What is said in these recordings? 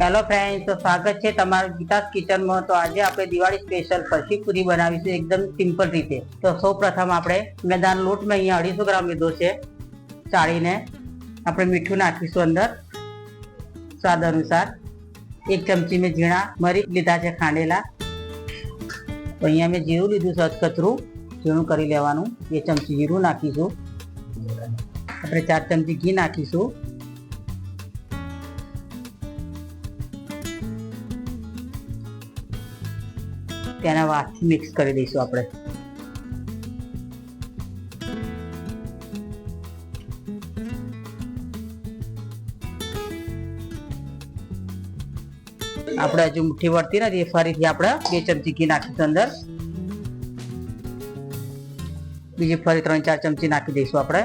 Hello friend તો સ્વાગત છે તમારું ગીતાસ કિચનમાં. તો આજે આપણે દિવાળી સ્પેશિયલ ફરસી પૂરી બનાવીશું એકદમ સિમ્પલ રીતે. તો સૌ પ્રથમ આપણે મેદાન લોટ મેં અહીંયા અઢીસો ગ્રામ લીધો છે. ચાળીને આપણે મીઠું નાખીશું અંદર. સ્વાદ અનુસાર એક ચમચી મેં ઝીણા મરી લીધા છે ખાંડેલા. તો અહીંયા મેં જીરું લીધું છે અધકચરું. ઝીણું કરી લેવાનું. બે ચમચી જીરું નાખીશું. આપણે ચાર ચમચી ઘી નાખીશું. તેના વાસથી મિક્સ કરી દઈશું આપણે. આપણે હજુ મુઠ્ઠી વળતી નથી ફરીથી આપણે બે ચમચી ઘી નાખીશું અંદર. બીજી ફરી ત્રણ ચાર ચમચી નાખી દઈશું આપણે.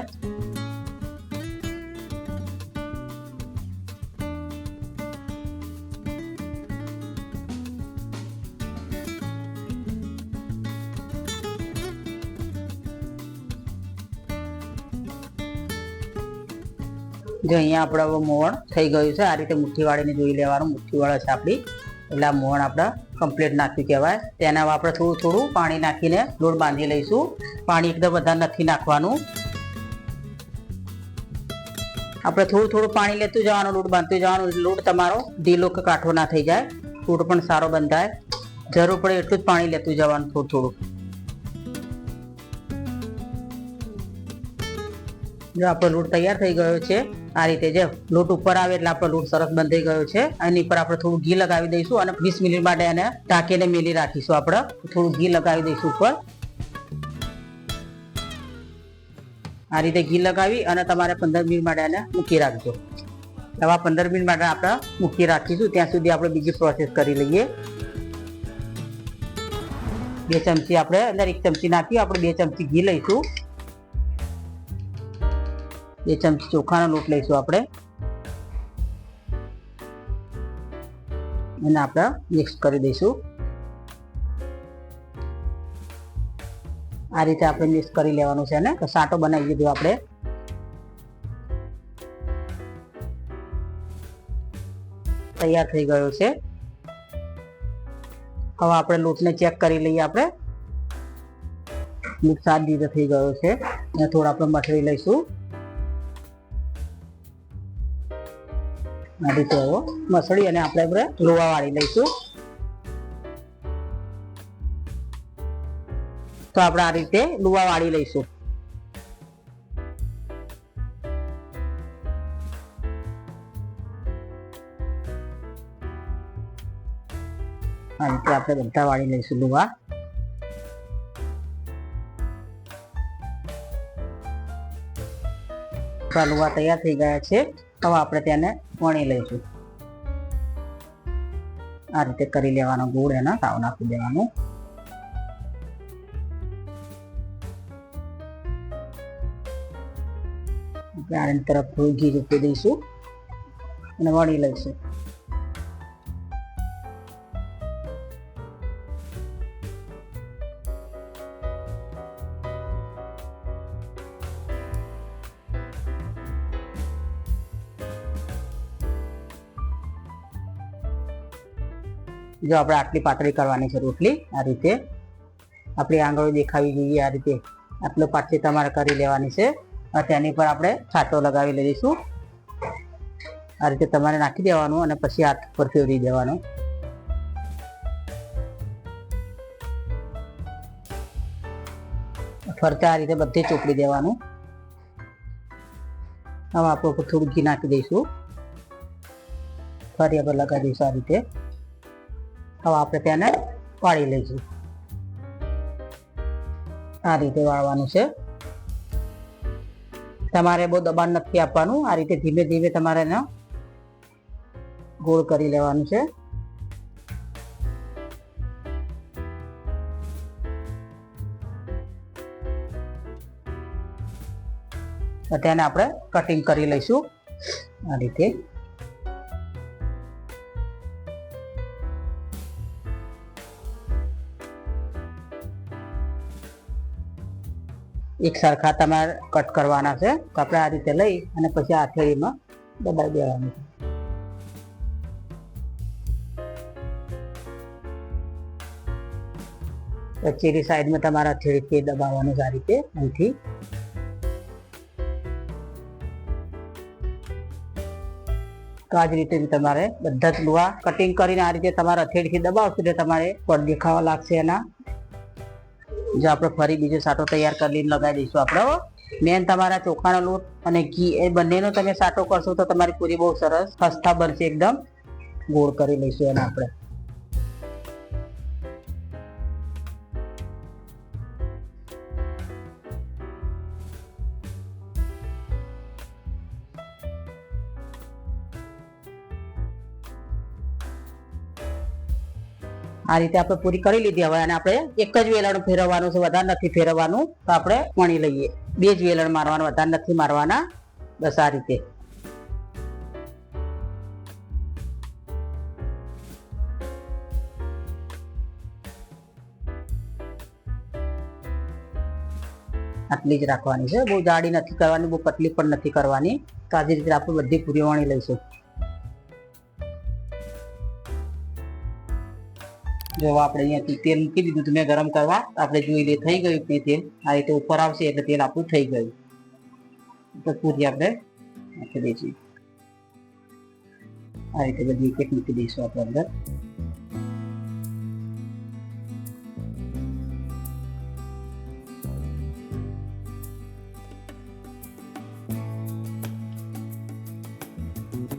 જો અહીંયા આપણે મોણ થઈ ગયું છે. આ રીતે મુઠ્ઠીવાળીને જોઈ લેવાનું. મુઠ્ઠીવાળા છે આપણી. એટલે આ મોણ આપણે કમ્પ્લીટ નાખ્યું કહેવાય. તેના આપણે થોડું થોડું પાણી નાખીને લોટ બાંધી લઈશું. પાણી એકદમ વધારે નથી નાખવાનું. આપણે થોડું થોડું પાણી લેતું જવાનું, લોટ બાંધતું જવાનું. લોટ તમારો ઢીલો કે કાઠો ના થઈ જાય. લોટ પણ સારો બંધાય. જરૂર પડે એટલું જ પાણી લેતું જવાનું થોડું થોડું. જો આપણો લોટ તૈયાર થઈ ગયો છે. આ રીતે જે લોટ ઉપર આવે એટલે આપણો લોટ સરસ બંધાઈ ગયો છે. એની પર આપણે થોડું ઘી લગાવી દઈશું અને વીસ મિનિટ માટે એને ઢાંકીને મેલી રાખીશું આપણે. થોડું ઘી લગાવી દઈશું ઉપર. આ રીતે ઘી લગાવી અને તમારે પંદર મિનિટ માટે એને મૂકી રાખજો. હવે પંદર મિનિટ માટે આપણે મૂકી રાખીશું. ત્યાં સુધી આપણે બીજી પ્રોસેસ કરી લઈએ. બે ચમચી આપણે અંદર એક ચમચી નાખી આપણે બે ચમચી ઘી લઈશું. બે ચમચી ચોખાનો લોટ લઈશું આપણે. એને આપણે મિક્સ કરી દઈશું. આ રીતે આપણે મિક્સ કરી લેવાનું છે ને સાટો બનાવી દીધો આપણે. તૈયાર થઈ ગયો છે. હવે આપણે લોટને ચેક કરી લઈએ આપણે. મિક્સ સાત રીતે થઈ ગયો છે. અને થોડું આપણે મઠરી લઈશું. આ હવે મસળી અને આપણે આપણે લોવા વાળી લઈશું. તો આપણે આ રીતે લુવા વાળી લઈશું. આ રીતે આપણે બધા વાળી લઈશું લુવા. લુવા તૈયાર થઈ ગયા છે. હવે આપણે તેને વણી લઈશું. આ રીતે કરી લેવાનો ગોળ એના, તાવ નાખી દેવાનું. આપણે તરફ ઘી રૂપી દઈશું અને વણી લઈશું. જો આપણે આટલી પાતળી કરવાની છે રોટલી, આ રીતે આપણી આંગળો દેખાવી જોઈએ, આ રીતે આટલો પાતળી તમારે કરી લેવાની છે. અને તેની પર આપણે છાંટો લગાવી લઈશું. આ રીતે તમારે નાખી દેવાનું અને પછી હાથ પર ફેરવી દેવાનું ફરતે આ રીતે બધે ચોપડી દેવાનું. હવે આપણે થોડું ઘી નાખી દઈશું. ફરી આપણે લગાવી દઈશું આ રીતે. હવે આપણે તેને વાળી લઈશું. આ રીતે વાળવાનું છે. તમારે બહુ દબાણ નથી આપવાનું. આ રીતે ધીમે ધીમે તમારે એને ગોળ કરી લેવાનું છે. તેને આપણે કટિંગ કરી લઈશું. આ રીતે. એક સરખા તમારે કટ કરવાના છે. કપડા આ રીતે લઈ અને પછી આથેળીમાં દબાવી દેવાનું છે. ચીરી સાઈડમાં તમારા થેડથી દબાવવાનું આ રીતે અહીંથી. તો આ જ રીતે તમારે બધા જ લુવા કટિંગ કરીને આ રીતે તમારા થેડથી દબાવશો એટલે તમારે પર દેખાવા લાગશે એના. જો આપણે ફરી બીજો સાટો તૈયાર કરીને લગાવી દઈશું આપણે મેન તમારા ચોખાનો લોટ અને ઘી, એ બંનેનો તમે સાટો કરશો તો તમારી પૂરી બહુ સરસ ખસ્તા બનશે એકદમ. ગોળ કરી લઈશું એને આપણે. આ રીતે આપણે પૂરી કરી લીધી હવે અને આપણે એક જ વેલણ ફેરવવાનું છે, વધારે નથી ફેરવવાનું. તો આપણે વણી લઈએ. બે જ વેલણ મારવાનું, વધારે નથી મારવાના. બસ આ રીતે. આટલી જ રાખવાની છે. બહુ જાડી નથી કરવાની, બહુ પતલી પણ નથી કરવાની. તો આવી રીતે આપણે બધી પૂરી વણી લઈશું. જો આપણે અહીંયાથી તેલ મૂકી દીધું હતું મેં ગરમ કરવા, આપણે જોઈ લે, થઈ ગયું તે તેલ. આ રીતે ઉપર આવશે એટલે તેલ આપણું થઈ ગયું. તો પૂરી આપણે નાખી દઈશું. આ રીતે બધી એક એક મૂકી દઈશું આપણે અંદર.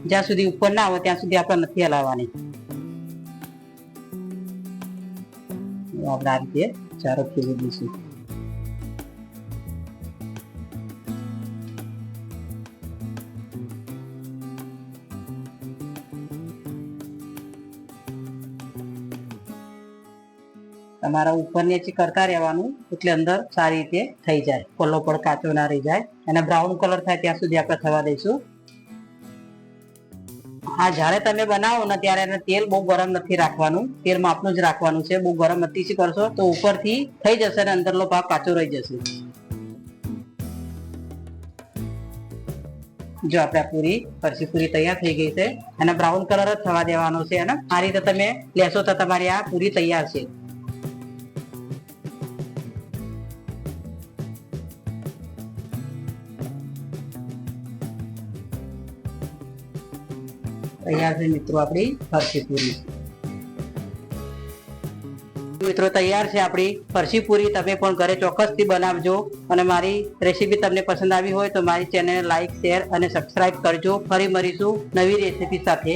જ્યાં સુધી ઉપર ના આવે ત્યાં સુધી આપણે નથી હલાવવાની. આપણે આ રીતે ચારો ફેરવી દઈશું. તમારા ઉપર નીચે કરતા રહેવાનું, એટલે અંદર સારી રીતે થઈ જાય. પલ્લો પણ કાચો ના રહી જાય. અને બ્રાઉન કલર થાય ત્યાં સુધી આપણે થવા દઈશું. હા, જ્યારે તમે બનાવો ને ત્યારે એને તેલ બહુ ગરમ નથી રાખવાનું. તેલ માપનું જ રાખવાનું છે, બહુ ગરમ નથી. કરશો? તો ઉપરથી થઈ જશે અને અંદરનો ભાગ કાચો રહી જશે. જો આપણે આ પૂરી ફરસી પૂરી તૈયાર થઈ ગઈ છે. અને બ્રાઉન કલર જ થવા દેવાનો છે. અને આ રીતે તમે લેશો તો તમારી આ પૂરી તૈયાર છે. તૈયાર છે મિત્રો આપણી ફરસી મિત્રો તૈયાર છે આપણી ફરસી તમે પણ ઘરે ચોક્કસથી બનાવજો અને મારી રેસીપી તમને પસંદ આવી હોય તો મારી ચેનલને લાઈક, શેર અને સબસ્ક્રાઇબ કરજો. ફરી મળીશું નવી રેસીપી સાથે.